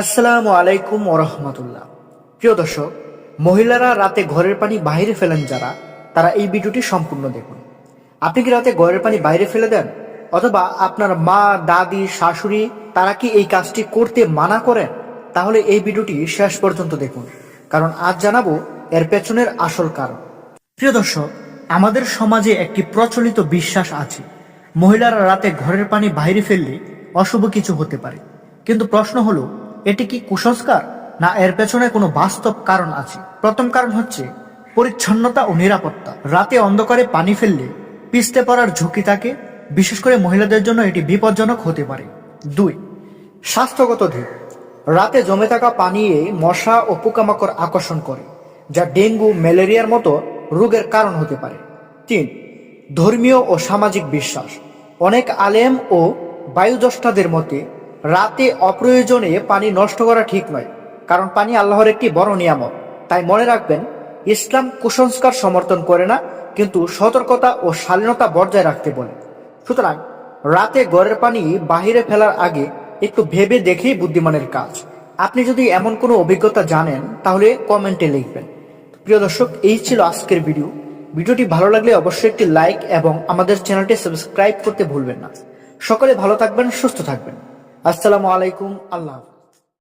আসসালামু আলাইকুম ওরহমতুল্লাহ প্রিয় দর্শক, মহিলারা রাতে ঘরের পানি বাইরে ফেলেন যারা, তারা এই ভিডিওটি সম্পূর্ণ দেখুন। আপনি কি রাতে ঘরের পানি বাইরে ফেলে দেন? অথবা আপনার মা, দাদি, শাশুড়ি, তারা কি এই কাজটি করতে মানা করেন? তাহলে এই ভিডিওটি শেষ পর্যন্ত দেখুন, কারণ আজ জানাব এর পেছনের আসল কারণ। প্রিয় দর্শক, আমাদের সমাজে একটি প্রচলিত বিশ্বাস আছে, মহিলারা রাতে ঘরের পানি বাইরে ফেললে অশুভ কিছু হতে পারে। কিন্তু প্রশ্ন হলো এটি কি কুসংস্কার? না, এর পেছনে কোনো বাস্তব কারণ আছে। প্রথম কারণ হচ্ছে পরিচ্ছন্নতা ও নিরাপত্তা। রাতে অন্ধকারে পানি ফেললে পিছতে পড়ার ঝুঁকি থাকে। বিশেষ করে মহিলাদের জন্য এটি বিপজ্জনক হতে পারে। দুই, স্বাস্থ্যগত দিক। রাতে জমে থাকা পানিয়ে মশা ও পোকামাকড় আকর্ষণ করে, যা ডেঙ্গু, ম্যালেরিয়ার মতো রোগের কারণ হতে পারে। তিন, ধর্মীয় ও সামাজিক বিশ্বাস। অনেক আলেম ও বায়ুদ্রষ্টাদের মতে রাতে অপ্রয়োজনে পানি নষ্ট করা ঠিক নয়, কারণ পানি আল্লাহর একটি বড় নিয়ামত। তাই মনে রাখবেন, ইসলাম কুসংস্কার সমর্থন করে না, কিন্তু সতর্কতা ও শালীনতা বজায় রাখতে বলে। সুতরাং, রাতে গড়ের পানি বাহিরে ফেলার আগে একটু ভেবে দেখেই বুদ্ধিমানের কাজ। আপনি যদি এমন কোনো অভিজ্ঞতা জানেন, তাহলে কমেন্টে লিখবেন। প্রিয় দর্শক, এই ছিল আজকের ভিডিও। ভিডিওটি ভালো লাগলে অবশ্যই একটি লাইক এবং আমাদের চ্যানেলটি সাবস্ক্রাইব করতে ভুলবেন না। সকলে ভালো থাকবেন, সুস্থ থাকবেন। আসসালামু আলাইকুম আল্লাহ হাফেজ।